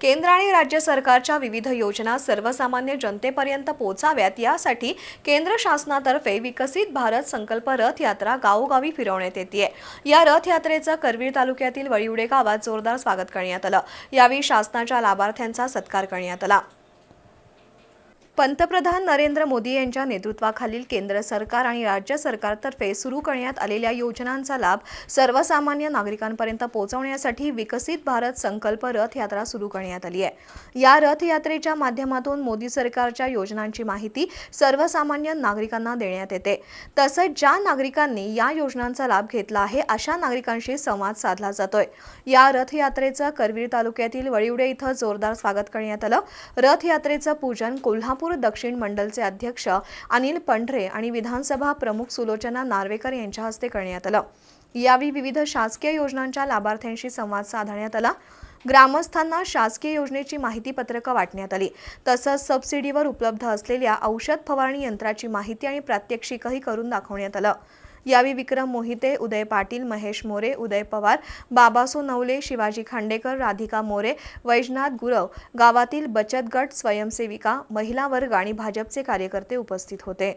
केंद्र आणि राज्य सरकारच्या विविध योजना सर्वसामान्य जनतेपर्यंत पोहोचाव्यात. यासाठी केंद्र शासनातर्फे विकसित भारत संकल्प रथ यात्रा गावोगावी फिरवण्यात येते या रथयात्रेचं करवीर तालुक्यातील वळिवडे गावात जोरदार स्वागत करण्यात आलं. यावेळी शासनाच्या लाभार्थ्यांचा सत्कार करण्यात आला. पंतप्रधान नरेंद्र मोदी यांच्या नेतृत्वाखालील केंद्र सरकार आणि राज्य सरकारतर्फे सुरू करण्यात आलेल्या योजनांचा लाभ सर्वसामान्य नागरिकांपर्यंत पोहोचवण्यासाठी विकसित भारत संकल्प रथयात्रा सुरू करण्यात आली आहे. या रथयात्रेच्या माध्यमातून मोदी सरकारच्या योजनांची माहिती सर्वसामान्य नागरिकांना देण्यात येते. तसंच ज्या नागरिकांनी या योजनांचा लाभ घेतला आहे अशा नागरिकांशी संवाद साधला जातोय. या रथयात्रेचं करवीर तालुक्यातील वळिवडे इथं जोरदार स्वागत करण्यात आलं. रथयात्रेचं पूजन कोल्हापूर दक्षिण मंडलचे अध्यक्ष अनिल पंढरे आणि विधानसभा प्रमुख सुलोचना नार्वेकर यांच्या हस्ते करण्यात आलं. यावेळी विविध शासकीय योजनांच्या लाभार्थ्यांशी संवाद साधण्यात आला. ग्रामस्थांना शासकीय योजनेची माहिती पत्रकं वाटण्यात आली. तसंच सबसिडीवर उपलब्ध असलेल्या औषध फवारणी यंत्राची माहिती आणि प्रात्यक्षिकही करून दाखवण्यात आलं. यावेळी विक्रम मोहिते उदय पाटील महेश मोरे उदय पवार बाबासो नवले शिवाजी खांडेकर राधिका मोरे वैजनाथ गुरव गावातील बचत गट स्वयंसेविका महिला वर्ग आणि भाजपचे कार्यकर्ते उपस्थित होते.